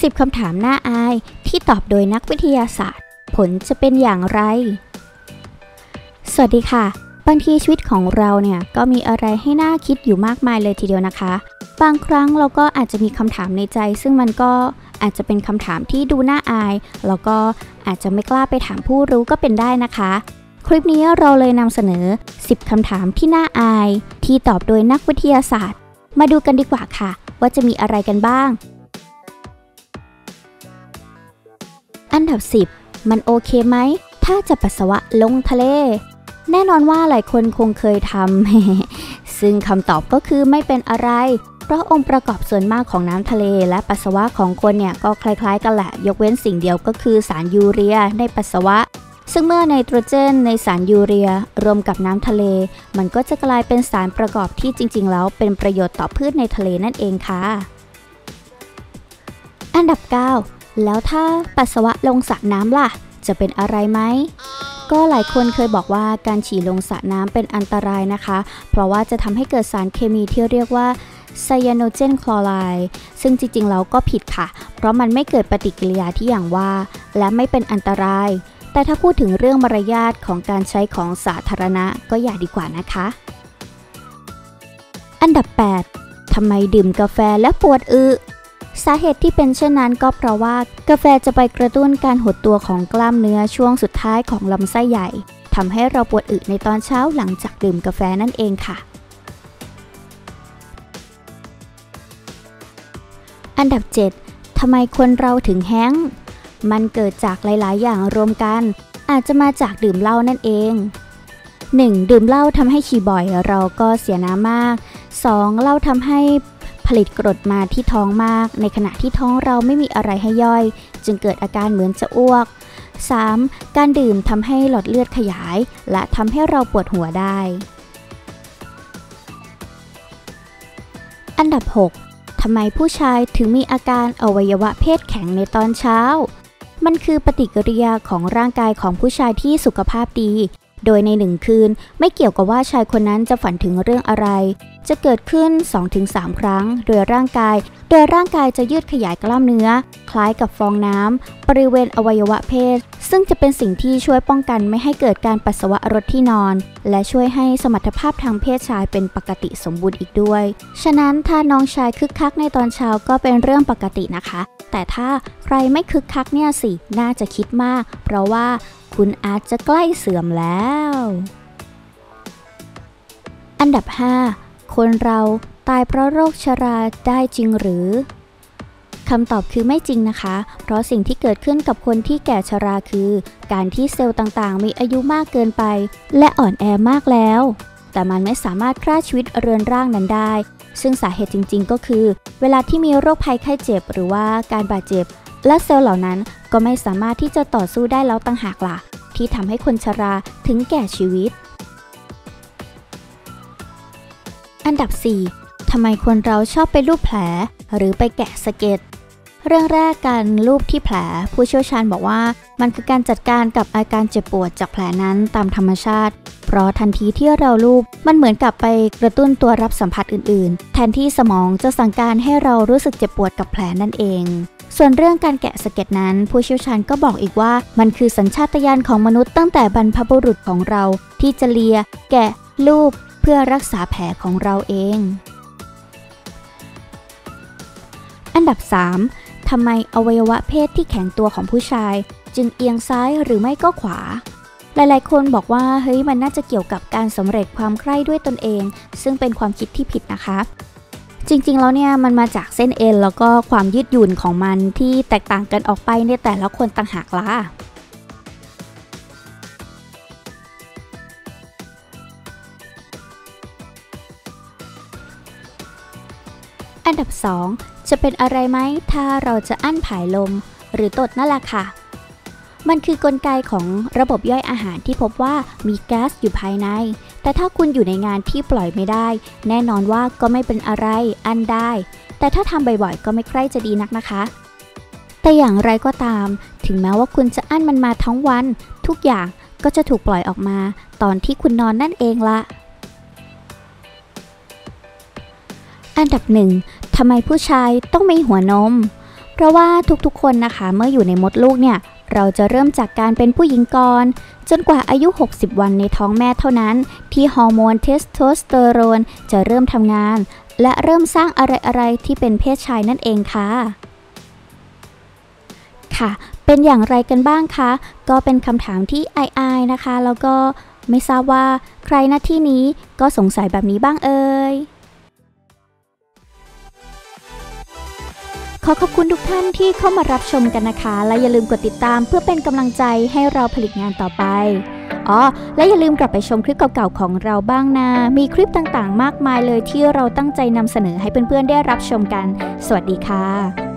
10 คำถามน่าอายที่ตอบโดยนักวิทยาศาสตร์ ผลจะเป็นอย่างไร สวัสดีค่ะ บางทีชีวิตของเราเนี่ยก็มีอะไรให้น่าคิดอยู่มากมายเลยทีเดียวนะคะ บางครั้งเราก็อาจจะมีคำถามในใจ ซึ่งมันก็อาจจะเป็นคำถามที่ดูน่าอาย แล้วก็อาจจะไม่กล้าไปถามผู้รู้ก็เป็นได้นะคะ คลิปนี้เราเลยนำเสนอ 10คำถามที่น่าอาย ที่ตอบโดยนักวิทยาศาสตร์ มาดูกันดีกว่าค่ะ ว่าจะมีอะไรกันบ้าง อันดับ 10 มันโอเคไหม ถ้าจะปัสสาวะลงทะเล แน่นอนว่าหลายคนคงเคยทำ ซึ่งคำตอบก็คือไม่เป็นอะไร เพราะองค์ประกอบส่วนมากของน้ำทะเล และปัสสาวะของคนเนี่ยก็คล้ายๆ กันแหละ ยกเว้นสิ่งเดียวก็คือสารยูเรียในปัสสาวะ ซึ่งเมื่อไนโตรเจนในสารยูเรีย รวมกับน้ำทะเล มันก็จะกลายเป็นสารประกอบที่จริง ๆ แล้วเป็นประโยชน์ต่อพืชในทะเลนั่นเองค่ะ อันดับ 9 แล้วถ้าปัสสาวะลงสระน้ำล่ะ จะเป็นอะไรไหม ก็หลายคนเคยบอกว่าการฉี่ลงสระน้ำเป็นอันตรายนะคะ เพราะว่าจะทำให้เกิดสารเคมีที่เรียกว่าไซยาโนเจนคลอไรด์ซึ่งจริงๆ แล้วก็ผิดค่ะ เพราะมันไม่เกิดปฏิกิริยาที่อย่างว่า และไม่เป็นอันตราย แต่ถ้าพูดถึงเรื่องมารยาทของการใช้ของสาธารณะก็อย่าดีกว่านะคะ อันดับ 8ทำไมดื่มกาแฟและปวดอึ สาเหตุที่เป็นเช่นนั้นก็เพราะว่ากาแฟจะไปกระตุ้นการหดตัวของกล้ามเนื้อช่วงสุดท้ายของลำไส้ใหญ่ทำให้เราปวดอึในตอนเช้าหลังจากดื่มกาแฟนั่นเองค่ะ อันดับ 7ทำไมคนเราถึงแห้งมันเกิดจากหลาย ๆ อย่างรวมกัน อาจจะมาจากดื่มเหล้านั่นเอง 1. ดื่มเหล้าทำให้ฉี่บ่อยเราก็เสียน้ำมาก 2. เหล้าทำให้ ผลิตกรดมาที่ท้องมาก ในขณะที่ท้องเราไม่มีอะไรให้ย่อย จึงเกิดอาการเหมือนจะอ้วก 3. การดื่มทำให้หลอดเลือดขยาย และทำให้เราปวดหัวได้ อันดับ 6ทำไมผู้ชายถึงมีอาการอวัยวะเพศแข็งในตอนเช้า มันคือปฏิกิริยาของร่างกายของผู้ชายที่สุขภาพดี โดยในหนึ่งคืนไม่เกี่ยวกับว่าชายคนนั้นจะฝันถึงเรื่องอะไร จะเกิดขึ้น 2-3 ครั้ง โดยร่างกาย โดยร่างกายจะยืดขยายกล้ามเนื้อ คล้ายกับฟองน้ำบริเวณอวัยวะเพศ ซึ่งจะเป็นสิ่งที่ช่วยป้องกันไม่ให้เกิดการปัสสาวะรถที่นอน และช่วยให้สมรรถภาพทางเพศชายเป็นปกติสมบูรณ์อีกด้วย ฉะนั้นถ้าน้องชายคึกคักในตอนเช้าก็เป็นเรื่องปกตินะคะ แต่ถ้าใครไม่คึกคักเนี่ยสิน่าจะคิดมาก เพราะว่าคุณอาจจะใกล้เสื่อมแล้ว อันดับ 5 คนเราตายเพราะโรคชราได้จริงหรือคำตอบคือไม่จริงนะคะ เพราะสิ่งที่เกิดขึ้นกับคนที่แก่ชราคือ การที่เซลล์ต่างๆ มีอายุมากเกินไป และอ่อนแอมากแล้ว แต่มันไม่สามารถฆ่าชีวิตเรือนร่างนั้นได้ ซึ่งสาเหตุจริงๆ ก็คือ เวลาที่มีโรคภัยไข้เจ็บ หรือว่าการบาดเจ็บ และเซลล์เหล่านั้นก็ไม่สามารถที่จะต่อสู้ได้แล้วต่างหากล่ะ ที่ทำให้คนชราถึงแก่ชีวิต อันดับ 4 ทำไมคนเราชอบไปรูปแผล หรือไปแกะสะเก็ดเรื่องแรกการรูปที่แผล ผู้เชี่ยวชาญบอกว่า มันคือการจัดการกับอาการเจ็บปวดจากแผลนั้นตามธรรมชาติ เพราะทันทีที่เราลูบมันเหมือนกับไปกระตุ้นตัวรับสัมผัสอื่น ๆ แทนที่สมองจะสั่งการให้เรารู้สึกเจ็บปวดกับแผลนั่นเองส่วนเรื่องการแกะสะเก็ดนั้น ผู้เชี่ยวชาญก็บอกอีกว่า มันคือสัญชาตญาณของมนุษย์ตั้งแต่บรรพบุรุษของเรา ที่จะเลีย แกะ ลูบ พื่อรักษาแผลของเราเอง อันดับ 3 ทำไมอวัยวะเพศที่แข็งตัวของผู้ชาย จึงเอียงซ้ายหรือไม่ก็ขวา หลายๆ คนบอกว่าเฮ้ยมันน่าจะเกี่ยวกับการสำเร็จความใคร่ด้วยตนเอง ซึ่งเป็นความคิดที่ผิดนะคะจริงๆ แล้วเนี่ยมันมาจากเส้นเอ็นแล้วก็ความยืดหยุ่นของมันที่แตกต่างกันออกไปในแต่ละคนต่างหากล่ะ อันดับ 2 จะเป็นอะไรไหมถ้าเราจะอั้นผายลม หรือตดนั่นแหละค่ะ มันคือกลไกของระบบย่อยอาหารที่พบว่ามีแก๊สอยู่ภายใน แต่ถ้าคุณอยู่ในงานที่ปล่อยไม่ได้ แน่นอนว่าก็ไม่เป็นอะไรอั้นได้ แต่ถ้าทำบ่อยๆ ก็ไม่ใคร่จะดีนักนะคะ แต่อย่างไรก็ตาม ถึงแม้ว่าคุณจะอั้นมันมาทั้งวัน ทุกอย่างก็จะถูกปล่อยออกมา ตอนที่คุณนอนนั่นเองละอันดับหนึ่งำไมผู้ชายต้องมีหัวนม เพราะว่าทุกๆคนนะคะเมื่ออยู่ในมดลูกเนี่ยเราจะเริ่มจากการเป็นผู้หญิงก่อน จนกว่าอายุ 60 วันในท้องแม่เท่านั้น ที่ฮอร์โมนเทสโทสเตอโรนจะเริ่มทำงาน และเริ่มสร้างอะไรๆที่เป็นเพศชายนั่นเองค่ะ ค่ะ เป็นอย่างไรกันบ้างคะ ก็เป็นคำถามที่อายๆนะคะ แล้วก็ไม่ทราบว่าใครหน้าที่นี้ก็สงสัยแบบนี้บ้างเอ่ย ขอขอบคุณทุกท่านที่เข้ามารับชมกันนะคะ และอย่าลืมกดติดตามเพื่อเป็นกำลังใจให้เราผลิตงานต่อไป อ๋อ และอย่าลืมกลับไปชมคลิปเก่าๆของเราบ้างนะ มีคลิปต่างๆ มากมายเลยที่เราตั้งใจนำเสนอให้เพื่อนๆได้รับชมกัน สวัสดีค่ะ